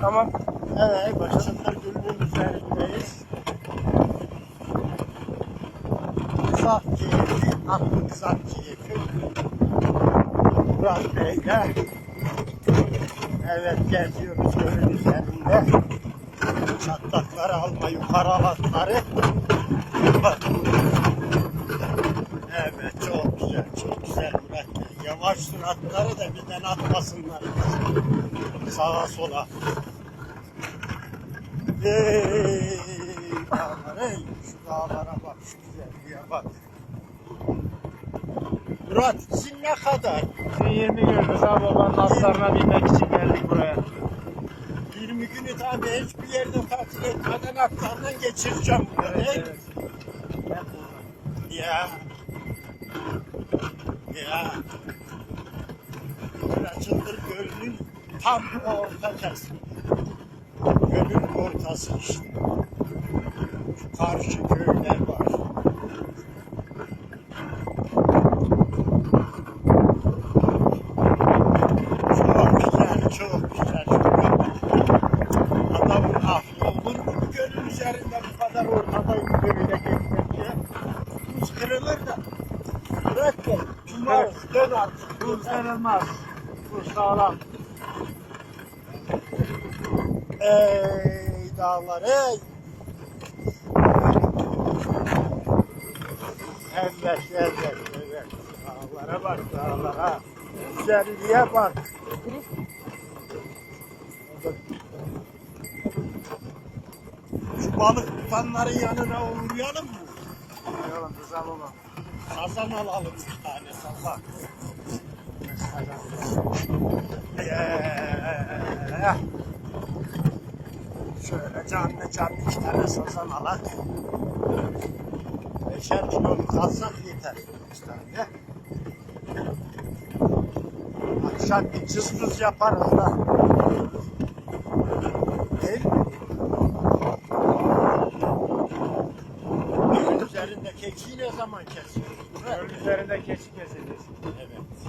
Tamam. Evet, Başçılar Gölü'nün üzerindeyiz. Uzak keyfi, aklı uzak keyfi. Murat Bey'le. Evet, geziyoruz gölün üzerinde. Çatlakları alma, yukarı alatları. Bak. Evet, çok güzel, çok güzel Murat Bey. Yavaş suratları da birden atmasınlar. Sağa sola. Ey dağlar ey şu dağlara bak şu güzelliğe bak. Murat sizin ne kadar? Şimdi 20 gün Rıza babanın atlarına binmek için geldik buraya. 20 günü tabi hiçbir yerde tatil etmeden aktardan geçireceğim mi? Ben burada. Ya. Ya. Kıracıldır gölünün tam ortası. Gölün ortası işte. Karşı köyler var. Çok güzel, çok güzel. Adamın aklı olur mu gölün üzerinde bu kadar ortada böyle geçmek ya? Buz kırılır da. Bırak gel. Cuma dön artık. Bu sarılmaz. Bu sağlam. Ey dağlar ey. Evet, evet, evet. Dağlara bak, dağlara. Güzelliğe bak. Şu balık tutanların yanına uğrayalım mı? Yolun Rıza baba. Sazan alalım bir tane sazan. Ee, şöyle canlı canlı iki tane sazan alak. Beşer kiloluk alsak yeter. İki tane. Akşam bir cız cız yaparız da. Değil mi? Üzerinde keçiyi ne zaman kesiyoruz? Gölün üzerinde keçi kesilir. Evet.